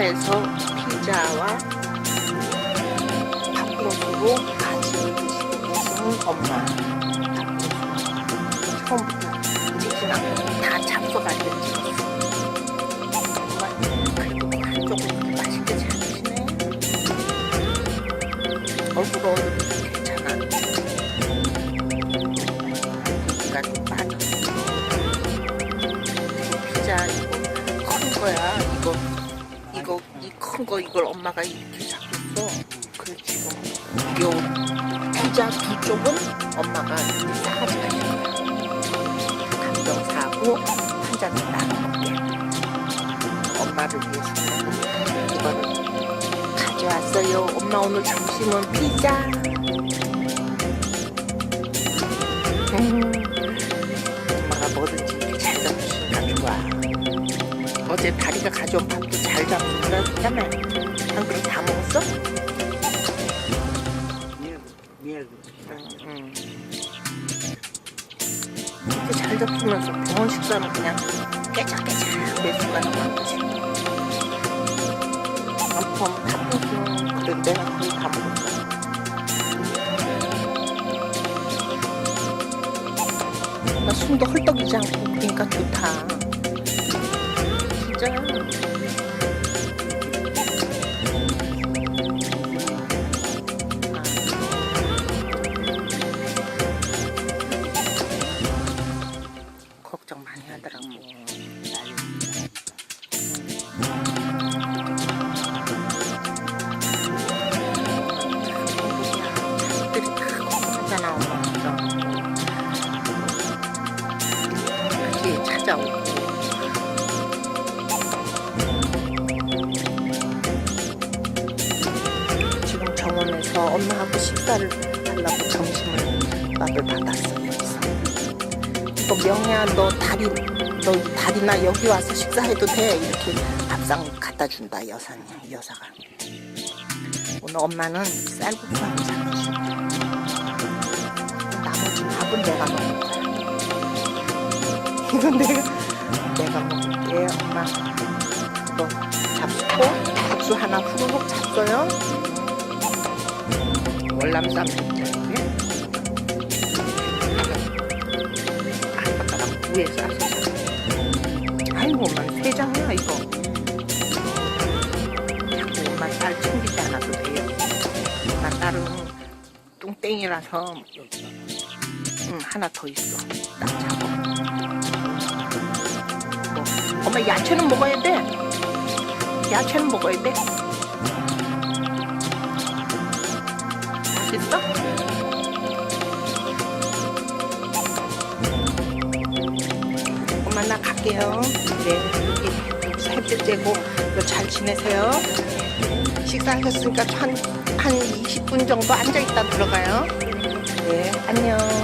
소파에서 피자와 밥그릇으로 같이 드시고 계시는 엄마. 찍진 않고 다잘 드시네. 얼굴 얼굴도 괜찮아. 고기가 좀 빠져. 피자 이거 큰 거야. 이거 이거 이 큰 거 이걸 엄마가 이렇게 잡혔어. 그 지금 요 피자 두 쪽은 엄마가 싸가지 거야. 감정 사고 한 잔을 나눠 먹게. 엄마를 위해서 이거를 가져왔어요. 엄마 오늘 점심은 피자. 음, 엄마가 뭐든지 잘 잡수니까 좋아. 어제 다리가 가져온 밥 잡수니까 했잖아. 한 그릇 다 먹었어? 응. 이렇게 잘 잡수면서 병원 식사는 그냥 깨작깨작 먹는 거지. 아픔 탑핑 그래 내가 거의 다 먹었어. 나 숨도 헐떡이지 않고 그러니까 좋다. 진짜. 다시 찾아오고. 지금 정원에서 엄마하고 식사를 하려고 점심을 밥을 받았어, 여 이거 명야 너 다리 너이 다리나 여기 와서 식사해도 돼. 이렇게 밥상 갖다 준다 여사님 여사가. 오늘 엄마는 쌀국수하고 잡으시 나머지 밥은 내가 먹을 거야 이건 내가 내가 먹을게 엄마. 이거 잡수고 국수 하나 후루룩 잡숴요. 월남쌈 위에 싸서. 아이고 엄마 세 장이야 이거. 자꾸 엄마 딸 챙기지 않아도 돼요. 엄마 딸은 뚱땡이라서 응 하나 더 있어. 딱 잡아. 뭐, 엄마 야채는 먹어야 돼. 야채는 먹어야 돼. 맛있어? 갈게요. 네, 햇빛 쬐고 잘 지내세요. 식사하셨으니까 한, 한 20분 정도 앉아있다 들어가요. 네, 안녕.